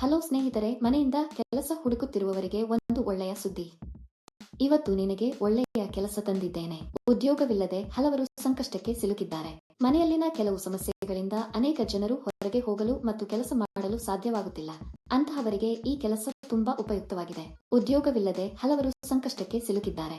Hello ಸ್ನೇಹಿತರೆ, ಮನೆಯಿಂದ ಕೆಲಸ ಹುಡುಕುತ್ತಿರುವವರಿಗೆ ಒಂದು ಒಳ್ಳೆಯ ಸುದ್ದಿ. ಇವತ್ತು ನಿನಗೆ ಒಳ್ಳೆಯ ಕೆಲಸ ತಂದಿದ್ದೇನೆ. ಉದ್ಯೋಗವಿಲ್ಲದೆ ಹಲವರು ಸಂಕಷ್ಟಕ್ಕೆ ಸಿಲುಕಿದ್ದಾರೆ. ಮನೆಯಲ್ಲಿನ ಕೆಲವು ಸಮಸ್ಯೆಗಳಿಂದ ಅನೇಕ ಜನರು ಹೊರಗೆ ಹೋಗಲು ಮತ್ತು ಕೆಲಸ ಮಾಡಲು ಸಾಧ್ಯವಾಗುತ್ತಿಲ್ಲ. ಅಂತಹವರಿಗೆ ಈ ಕೆಲಸ ತುಂಬಾ ಉಪಯುಕ್ತವಾಗಿದೆ. ಉದ್ಯೋಗವಿಲ್ಲದೆ ಹಲವರು ಸಂಕಷ್ಟಕ್ಕೆ ಸಿಲುಕಿದ್ದಾರೆ.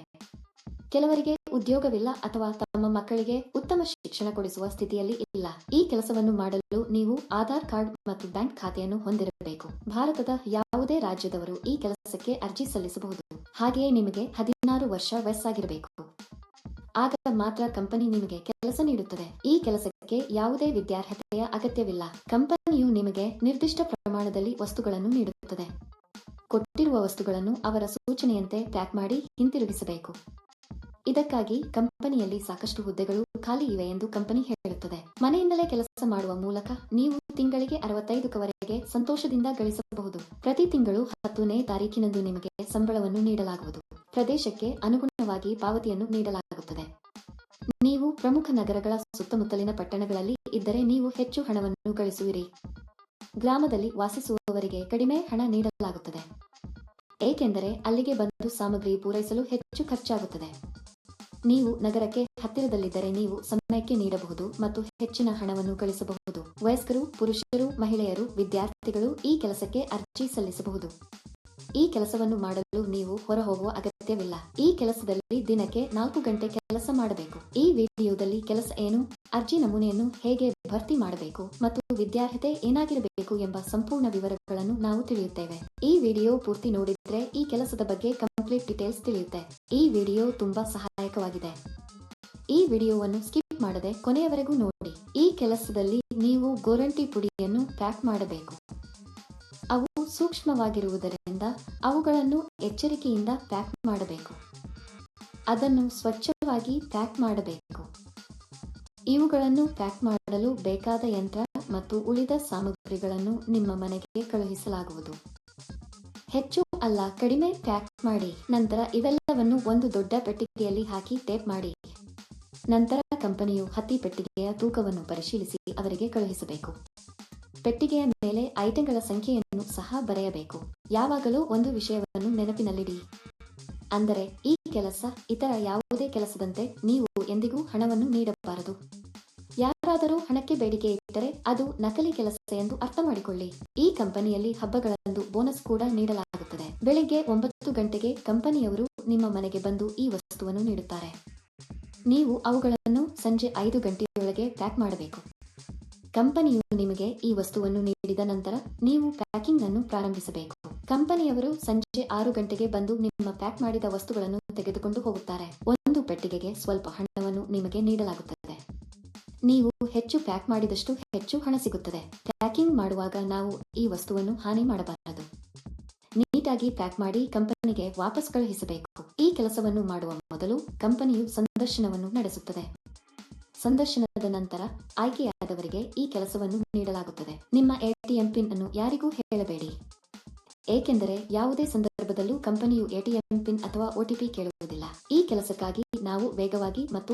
ಕೆಲವರಿಗೆ ಉದ್ಯೋಗವಿಲ್ಲ ಅಥವಾ ತಮ್ಮ ಮಕ್ಕಳಿಗೆ ಉತ್ತಮ ಶಿಕ್ಷಣ ಕೊಡಿಸುವ ಸ್ಥಿತಿಯಲ್ಲಿ ಇಲ್ಲ. ಈ ಕೆಲಸವನ್ನು ಮಾಡಲು ನೀವು ಆಧಾರ್ ಕಾರ್ಡ್ ಮತ್ತು ಬ್ಯಾಂಕ್ ಖಾತೆಯನ್ನು ಹೊಂದಿರಬೇಕು. ಭಾರತದ ಯಾವುದೇ ರಾಜ್ಯದವರು ಈ ಕೆಲಸಕ್ಕೆ ಅರ್ಜಿ ಸಲ್ಲಿಸಬಹುದು. ಹಾಗೆಯೇ ನಿಮಗೆ ಹದಿನಾರು ವರ್ಷ ವಯಸ್ಸಾಗಿರಬೇಕು. ಆಗ ಮಾತ್ರ ಕಂಪನಿ ನಿಮಗೆ ಕೆಲಸ ನೀಡುತ್ತದೆ. ಈ ಕೆಲಸಕ್ಕೆ ಯಾವುದೇ ವಿದ್ಯಾರ್ಹತೆಯ ಅಗತ್ಯವಿಲ್ಲ. ಕಂಪನಿಯು ನಿಮಗೆ ನಿರ್ದಿಷ್ಟ ಪ್ರಮಾಣದಲ್ಲಿ ವಸ್ತುಗಳನ್ನು ನೀಡುತ್ತದೆ. ಕೊಟ್ಟಿರುವ ವಸ್ತುಗಳನ್ನು ಅವರ ಸೂಚನೆಯಂತೆ ಪ್ಯಾಕ್ ಮಾಡಿ ಹಿಂತಿರುಗಿಸಬೇಕು. ಇದಕ್ಕಾಗಿ ಕಂಪನಿಯಲ್ಲಿ ಸಾಕಷ್ಟು ಹುದ್ದೆಗಳು ಖಾಲಿ ಇವೆ ಎಂದು ಕಂಪನಿ ಹೇಳುತ್ತದೆ. ಮನೆಯಿಂದಲೇ ಕೆಲಸ ಮಾಡುವ ಮೂಲಕ ನೀವು ತಿಂಗಳಿಗೆ ಅರವತ್ತೈದಕವರೆಗೆ ಸಂತೋಷದಿಂದ ಗಳಿಸಬಹುದು. ಪ್ರತಿ ತಿಂಗಳು ಹತ್ತನೇ ತಾರೀಕಿನಂದು ನಿಮಗೆ ಸಂಬಳವನ್ನು ನೀಡಲಾಗುವುದು. ಪ್ರದೇಶಕ್ಕೆ ಅನುಗುಣವಾಗಿ ಪಾವತಿಯನ್ನು ನೀಡಲಾಗುತ್ತದೆ. ನೀವು ಪ್ರಮುಖ ನಗರಗಳ ಸುತ್ತಮುತ್ತಲಿನ ಪಟ್ಟಣಗಳಲ್ಲಿ ಇದ್ದರೆ ನೀವು ಹೆಚ್ಚು ಹಣವನ್ನು ಗಳಿಸುವಿರಿ. ಗ್ರಾಮದಲ್ಲಿ ವಾಸಿಸುವವರಿಗೆ ಕಡಿಮೆ ಹಣ ನೀಡಲಾಗುತ್ತದೆ. ಏಕೆಂದರೆ ಅಲ್ಲಿಗೆ ಬಂದು ಸಾಮಗ್ರಿ ಪೂರೈಸಲು ಹೆಚ್ಚು ಖರ್ಚಾಗುತ್ತದೆ. ನೀವು ನಗರಕ್ಕೆ ಹತ್ತಿರದಲ್ಲಿದ್ದರೆ ನೀವು ಸಮಯಕ್ಕೆ ನೀಡಬಹುದು ಮತ್ತು ಹೆಚ್ಚಿನ ಹಣವನ್ನು ಗಳಿಸಬಹುದು ವಯಸ್ಕರು, ಪುರುಷರು, ಮಹಿಳೆಯರು, ವಿದ್ಯಾರ್ಥಿಗಳು ಈ ಕೆಲಸಕ್ಕೆ ಅರ್ಜಿ ಸಲ್ಲಿಸಬಹುದು. ಈ ಕೆಲಸವನ್ನು ಮಾಡಲು ನೀವು ಹೊರಹೋಗುವ ಅಗತ್ಯವಿಲ್ಲ. ಈ ಕೆಲಸದಲ್ಲಿ ದಿನಕ್ಕೆ ನಾಲ್ಕು ಗಂಟೆ ಕೆಲಸ ಮಾಡಬೇಕು. ಈ ವಿಡಿಯೋದಲ್ಲಿ ಕೆಲಸ ಏನು, ಅರ್ಜಿ ನಮೂನೆಯನ್ನು ಹೇಗೆ ಭರ್ತಿ ಮಾಡಬೇಕು ಮತ್ತು ವಿದ್ಯಾರ್ಹತೆ ಏನಾಗಿರಬೇಕು ಎಂಬ ಸಂಪೂರ್ಣ ವಿವರಗಳನ್ನು ನಾವು ತಿಳಿಯುತ್ತೇವೆ. ಈ ವಿಡಿಯೋ ಪೂರ್ತಿ ನೋಡಿದ್ರೆ ಈ ಕೆಲಸದ ಬಗ್ಗೆ ಕಂಪ್ಲೀಟ್ ಡೀಟೇಲ್ಸ್ ತಿಳಿಯುತ್ತೆ. ಈ ವಿಡಿಯೋ ತುಂಬಾ ಸಹಾಯಕವಾಗಿದೆ. ಈ ವಿಡಿಯೋವನ್ನು ಸ್ಕಿಪ್ ಮಾಡದೆ ಕೊನೆಯವರೆಗೂ ನೋಡಿ. ಈ ಕೆಲಸದಲ್ಲಿ ನೀವು ಗೋರಂಟಿ ಪುಡಿಯನ್ನು ಪ್ಯಾಕ್ ಮಾಡಬೇಕು. ಅವು ಸೂಕ್ಷ್ಮವಾಗಿರುವುದರಿಂದ ಅವುಗಳನ್ನು ಎಚ್ಚರಿಕೆಯಿಂದ ಪ್ಯಾಕ್ ಮಾಡಬೇಕು. ಅದನ್ನು ಸ್ವಚ್ಛವಾಗಿ ಪ್ಯಾಕ್ ಮಾಡಬೇಕು. ಇವುಗಳನ್ನು ಪ್ಯಾಕ್ ಮಾಡಲು ಬೇಕಾದ ಯಂತ್ರ ಮತ್ತು ಉಳಿದ ಸಾಮಗ್ರಿಗಳನ್ನು ನಿಮ್ಮ ಮನೆಗೆ ಕಳುಹಿಸಲಾಗುವುದು. ಹೆಚ್ಚು ಅಲ್ಲ, ಕಡಿಮೆ ಪ್ಯಾಕ್ ಮಾಡಿ. ನಂತರ ಇವೆಲ್ಲವನ್ನು ಒಂದು ದೊಡ್ಡ ಪೆಟ್ಟಿಗೆಯಲ್ಲಿ ಹಾಕಿ ಟೇಪ್ ಮಾಡಿ. ನಂತರ ಕಂಪನಿಯು ಹತ್ತಿ ಪೆಟ್ಟಿಗೆಯ ತೂಕವನ್ನು ಪರಿಶೀಲಿಸಿ ಅವರಿಗೆ ಕಳುಹಿಸಬೇಕು. ಪೆಟ್ಟಿಗೆಯ ಮೇಲೆ ಐಟಂಗಳ ಸಂಖ್ಯೆಯನ್ನು ಸಹ ಬರೆಯಬೇಕು. ಯಾವಾಗಲೂ ಒಂದು ವಿಷಯವನ್ನು ನೆನಪಿನಲ್ಲಿಡಿ. ಅಂದರೆ, ಈ ಕೆಲಸ ಇತರ ಯಾವುದೇ ಕೆಲಸದಂತೆ ನೀವು ಎಂದಿಗೂ ಹಣವನ್ನು ನೀಡಬಾರದು. ಯಾರಾದರೂ ಹಣಕ್ಕೆ ಬೇಡಿಕೆ ಇಟ್ಟರೆ ಅದು ನಕಲಿ ಕೆಲಸ ಎಂದು ಅರ್ಥ ಮಾಡಿಕೊಳ್ಳಿ ಈ ಕಂಪನಿಯಲ್ಲಿ ಹಬ್ಬಗಳಂದು ಬೋನಸ್ ಕೂಡ ನೀಡಲಾಗುತ್ತದೆ ಬೆಳಿಗ್ಗೆ ಒಂಬತ್ತು ಗಂಟೆಗೆ ಕಂಪನಿಯವರು ನಿಮ್ಮ ಮನೆಗೆ ಬಂದು ಈ ವಸ್ತುವನ್ನು ನೀಡುತ್ತಾರೆ. ನೀವು ಅವುಗಳನ್ನು ಸಂಜೆ ಐದು ಗಂಟೆಯೊಳಗೆ ಪ್ಯಾಕ್ ಮಾಡಬೇಕು. ಕಂಪನಿಯು ನಿಮಗೆ ಈ ವಸ್ತುವನ್ನು ನೀಡಿದ ನಂತರ ನೀವು ಪ್ಯಾಕಿಂಗ್ ಅನ್ನು ಪ್ರಾರಂಭಿಸಬೇಕು. ಕಂಪನಿಯವರು ಸಂಜೆ ಆರು ಗಂಟೆಗೆ ಬಂದು ನಿಮ್ಮ ಪ್ಯಾಕ್ ಮಾಡಿದ ವಸ್ತುಗಳನ್ನು ತೆಗೆದುಕೊಂಡು ಹೋಗುತ್ತಾರೆ. ಒಂದು ಪೆಟ್ಟಿಗೆಗೆ ಸ್ವಲ್ಪ ಹಣವನ್ನು ನಿಮಗೆ ನೀಡಲಾಗುತ್ತದೆ. ನೀವು ಹೆಚ್ಚು ಪ್ಯಾಕ್ ಮಾಡಿದಷ್ಟು ಹೆಚ್ಚು ಹಣ ಸಿಗುತ್ತದೆ. ಪ್ಯಾಕಿಂಗ್ ಮಾಡುವಾಗ ನಾವು ಈ ವಸ್ತುವನ್ನು ಹಾನಿ ಮಾಡಬಾರದು. ನೀಟಾಗಿ ಪ್ಯಾಕ್ ಮಾಡಿ ಕಂಪನಿಗೆ ವಾಪಸ್ ಕಳುಹಿಸಬೇಕು. ಈ ಕೆಲಸವನ್ನು ಮಾಡುವ ಮೊದಲು ಕಂಪನಿಯು ಸಂದರ್ಶನವನ್ನು ನಡೆಸುತ್ತದೆ. ಸಂದರ್ಶನದ ನಂತರ ಆಯ್ಕೆಯಾದವರಿಗೆ ಈ ಕೆಲಸವನ್ನು ನೀಡಲಾಗುತ್ತದೆ. ನಿಮ್ಮ ಎಟಿಎಂ ಪಿನ್ ಅನ್ನು ಯಾರಿಗೂ ಹೇಳಬೇಡಿ. ಏಕೆಂದರೆ ಯಾವುದೇ ಸಂದರ್ಭದಲ್ಲೂ ಕಂಪನಿಯು ಎಟಿಎಂ ಪಿನ್ ಅಥವಾ ಒಟಿಪಿ ಕೇಳುವುದಿಲ್ಲ. ಈ ಕೆಲಸಕ್ಕಾಗಿ ನಾವು ವೇಗವಾಗಿ ಮತ್ತು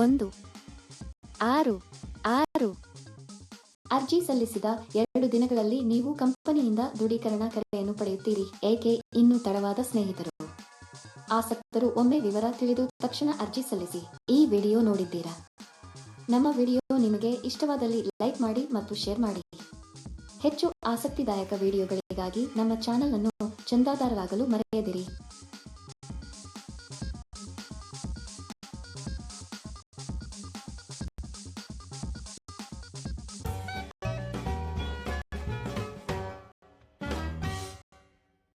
ಒಂದು. ಆರು. ಆರು. ಅರ್ಜಿ ಸಲ್ಲಿಸಿದ ಎರಡು ದಿನಗಳಲ್ಲಿ ನೀವು ಕಂಪನಿಯಿಂದ ದೃಢೀಕರಣ ಕರೆಯನ್ನು ಪಡೆಯುತ್ತೀರಿ, ಏಕೆ? ಇನ್ನು ತಡವಾದ ಸ್ನೇಹಿತರು. ಆಸಕ್ತರು ಒಮ್ಮೆ ವಿವರ ತಿಳಿದು ತಕ್ಷಣ ಅರ್ಜಿ ಸಲ್ಲಿಸಿ. ಈ ವಿಡಿಯೋ ನೋಡಿದ್ದೀರಾ? ನಮ್ಮ ವಿಡಿಯೋ ನಿಮಗೆ ಇಷ್ಟವಾದಲ್ಲಿ ಲೈಕ್ ಮಾಡಿ ಮತ್ತು ಶೇರ್ ಮಾಡಿ. ಹೆಚ್ಚು ಆಸಕ್ತಿದಾಯಕ ವಿಡಿಯೋಗಳಿಗಾಗಿ ನಮ್ಮ ಚಾನೆಲ್ ಅನ್ನು ಚಂದಾದಾರರಾಗಲು ಮರೆಯದಿರಿ.